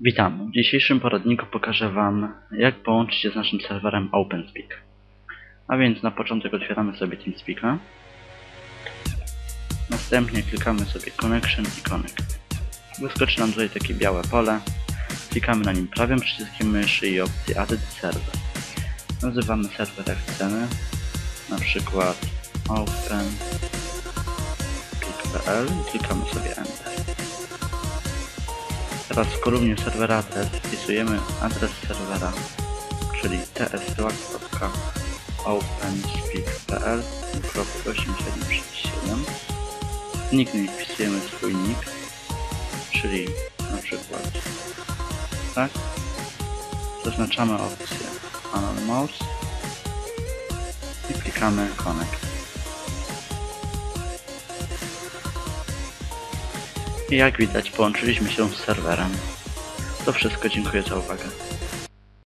Witam. W dzisiejszym poradniku pokażę Wam, jak połączyć się z naszym serwerem OpenSpeak. A więc na początek otwieramy sobie TeamSpeak'a. Następnie klikamy sobie Connection i Connect. Wyskoczy nam tutaj takie białe pole. Klikamy na nim prawym przyciskiem myszy i opcję Add Server. Nazywamy serwer jak chcemy. Na przykład open.pl i klikamy sobie Enter. Teraz w kolumnie serwera adres wpisujemy adres serwera, czyli ts2.openspeak.pl 8737 Nickname wpisujemy swój nick, czyli na przykład tak. Zaznaczamy opcję Anonymous i klikamy Connect. I jak widać połączyliśmy się z serwerem. To wszystko, dziękuję za uwagę.